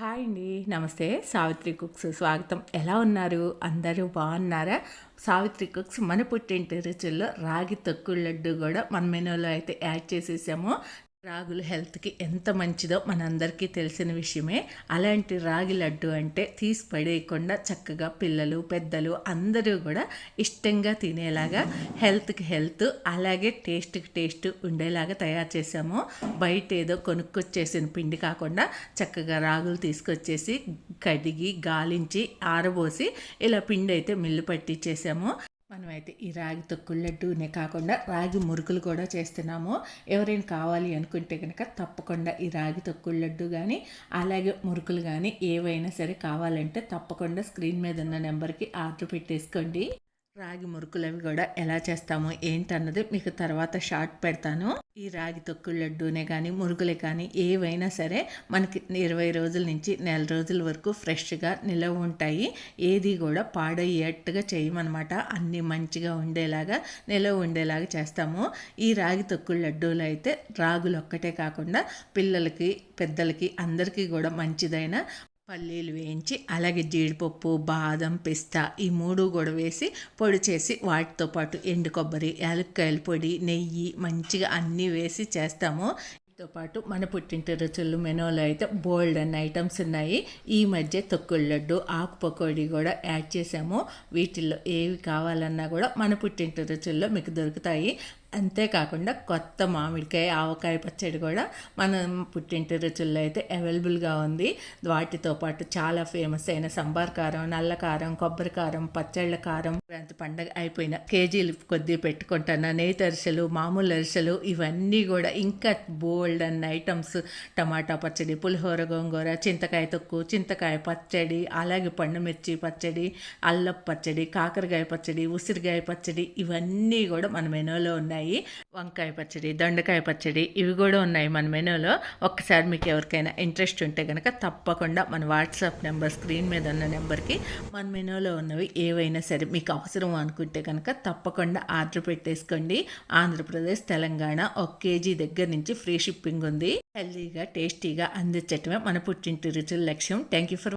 Hi అండి. నమస్తే. Savitri cooks స్వాగతం. ఎలా ఉన్నారు? అందరూ బాగున్నారా? సావిత్రి కుక్స్ మన పుట్టింటి రుచుల్లో రాగి తొక్కుడు లడ్డు కూడా మన మెనూలో అయితే యాడ్ చేసేసాము. రాగులు హెల్త్కి ఎంత మంచిదో మనందరికీ తెలిసిన విషయమే. అలాంటి రాగి లడ్డు అంటే తీసి పడేయకుండా చక్కగా పిల్లలు పెద్దలు అందరూ కూడా ఇష్టంగా తినేలాగా హెల్త్కి హెల్త్ అలాగే టేస్ట్కి టేస్ట్ ఉండేలాగా తయారు చేసాము బయట ఏదో కొనుక్కొచ్చేసిన పిండి కాకుండా చక్కగా రాగులు తీసుకొచ్చేసి కడిగి గాలించి ఆరబోసి ఇలా పిండి అయితే మిల్లు పట్టించేసాము మనమైతే ఈ రాగి తొక్కుల లడ్డూనే కాకుండా రాగి మురుకులు కూడా చేస్తున్నాము. ఎవరైనా కావాలి అనుకుంటే కనుక తప్పకుండా ఈ రాగి తొక్కుల లడ్డు కానీ అలాగే మురుకులు కానీ ఏవైనా సరే కావాలంటే తప్పకుండా స్క్రీన్ మీద ఉన్న నెంబర్కి ఆర్డర్ పెట్టేసుకోండి. రాగి మురుకులు అవి కూడా ఎలా చేస్తాము ఏంటన్నది మీకు తర్వాత షార్ట్ పెడతాను. ఈ రాగి తొక్కుడు లడ్డూనే కానీ మురుగులే కానీ ఏవైనా సరే మనకి ఇరవై రోజుల నుంచి నెల రోజుల వరకు ఫ్రెష్గా నిలవ ఉంటాయి. ఏది కూడా పాడయ్యేట్టుగా చేయమన్నమాట. అన్నీ మంచిగా ఉండేలాగా నిలవ ఉండేలాగా చేస్తాము. ఈ రాగి తొక్కుడు లడ్డూలు అయితే రాగులు ఒక్కటే కాకుండా పిల్లలకి పెద్దలకి అందరికీ కూడా మంచిదైన పల్లీలు వేయించి అలాగే జీడిపప్పు బాదం పిస్తా ఈ మూడు కూడా వేసి పొడి చేసి వాటితో పాటు ఎండు కొబ్బరి యాలక్కాయల పొడి నెయ్యి మంచిగా అన్నీ వేసి చేస్తాము. తో పాటు మన పుట్టింటి రుచులు మెనూలో అయితే బోల్డ్ అన్న ఐటమ్స్ ఉన్నాయి. ఈ మధ్య తొక్కుడు లడ్డు ఆకు పకోడీ కూడా యాడ్ చేసాము వీటిల్లో ఏవి కావాలన్నా కూడా మన పుట్టింటి రుచుల్లో మీకు దొరుకుతాయి. అంతేకాకుండా కొత్త మామిడికాయ ఆవకాయ పచ్చడి కూడా మన పుట్టింటి రుచుల్లో అయితే అవైలబుల్గా ఉంది. వాటితో పాటు చాలా ఫేమస్ అయిన సంబార్ కారం నల్ల కారం కొబ్బరి కారం పచ్చళ్ళ కారం ప్రాంత పండగ అయిపోయిన కేజీలు కొద్ది పెట్టుకుంటాను. నెయ్యి అరిసెలు మామూలు అరిసెలు ఇవన్నీ కూడా ఇంకా బోల్డ్ గోల్డెన్ ఐటమ్స్ టమాటా పచ్చడి పులిహోర గోంగూర చింతకాయ తొక్కు చింతకాయ పచ్చడి అలాగే పండుమిర్చి పచ్చడి అల్లపు పచ్చడి కాకరకాయ పచ్చడి ఉసిరికాయ పచ్చడి ఇవన్నీ కూడా మన మెనూలో ఉన్నాయి. ఉన్నాయి వంకాయ పచ్చడి దొండకాయ పచ్చడి ఇవి కూడా ఉన్నాయి మన మెనూలో. ఒక్కసారి మీకు ఎవరికైనా ఇంట్రెస్ట్ ఉంటే కనుక తప్పకుండా మన వాట్సాప్ నెంబర్ స్క్రీన్ మీద ఉన్న నెంబర్కి మన మెనూలో ఉన్నవి ఏవైనా సరే మీకు అవసరం అనుకుంటే కనుక తప్పకుండా ఆర్డర్ పెట్టేసుకోండి. ఆంధ్రప్రదేశ్ తెలంగాణ ఒక కేజీ దగ్గర నుంచి ఫ్రీ షిప్పింగ్ ఉంది. హెల్దీగా టేస్టీగా అందించటమే మన పుట్టింటి రుచుల లక్ష్యం. Thank you for